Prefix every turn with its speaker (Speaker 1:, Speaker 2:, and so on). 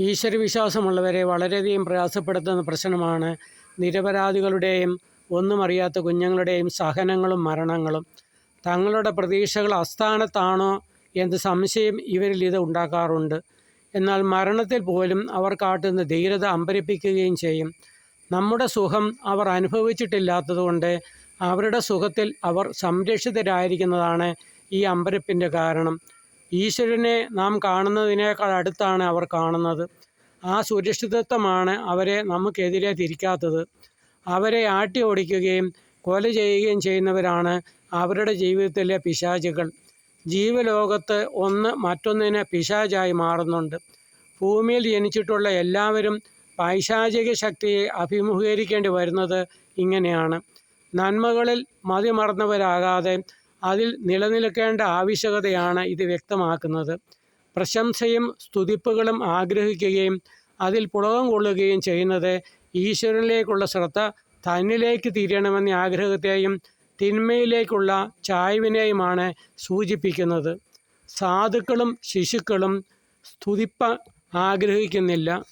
Speaker 1: ഈശ്വരവിശ്വാസമുള്ളവരെ വളരെയധികം പ്രയാസപ്പെടുത്തുന്ന പ്രശ്നമാണ് നിരപരാധികളുടെയും ഒന്നും അറിയാത്ത കുഞ്ഞുങ്ങളുടെയും സഹനങ്ങളും മരണങ്ങളും. തങ്ങളുടെ പ്രതീക്ഷകൾ അസ്ഥാനത്താണോ എന്ന് സംശയം ഇവരിൽ ഇത് ഉണ്ടാക്കാറുണ്ട്. എന്നാൽ മരണത്തിൽ പോലും അവർ കാട്ടുന്ന ധീരത അമ്പരിപ്പിക്കുകയും ചെയ്യും. നമ്മുടെ സുഖം അവർ അനുഭവിച്ചിട്ടില്ലാത്തതുകൊണ്ട് അവരുടെ സുഖത്തിൽ അവർ സംരക്ഷിതരായിരിക്കുന്നതാണ് ഈ അമ്പരപ്പിന്റെ കാരണം. ഈശ്വരനെ നാം കാണുന്നതിനേക്കാൾ അടുത്താണ് അവർ കാണുന്നത്. ആ സുരക്ഷിതത്വമാണ് അവരെ നമുക്കെതിരെ തിരിക്കാത്തത്. അവരെ ആട്ടി ഓടിക്കുകയും കൊല ചെയ്യുകയും ചെയ്യുന്നവരാണ് അവരുടെ ജീവിതത്തിലെ പിശാചുകൾ. ജീവലോകത്ത് ഒന്ന് മറ്റൊന്നിന് പിശാചായി മാറുന്നുണ്ട്. ഭൂമിയിൽ ജനിച്ചിട്ടുള്ള എല്ലാവരും പൈശാചിക ശക്തിയെ അഭിമുഖീകരിക്കേണ്ടി വരുന്നത് ഇങ്ങനെയാണ്. നന്മകളിൽ മതിമറന്നവരാകാതെ അതിൽ നിലനിൽക്കേണ്ട ആവശ്യകതയാണ് ഇത് വ്യക്തമാക്കുന്നത്. പ്രശംസയും സ്തുതിപ്പുകളും ആഗ്രഹിക്കുകയും അതിൽ പുളകം കൊള്ളുകയും ചെയ്യുന്നത് ഈശ്വരനിലേക്കുള്ള ശ്രദ്ധ തന്നിലേക്ക് തിരിയണമെന്ന ആഗ്രഹത്തെയും തിന്മയിലേക്കുള്ള ചായ്വിനെയുമാണ് സൂചിപ്പിക്കുന്നത്. സാധുക്കളും ശിശുക്കളും സ്തുതിപ്പ ആഗ്രഹിക്കുന്നില്ല.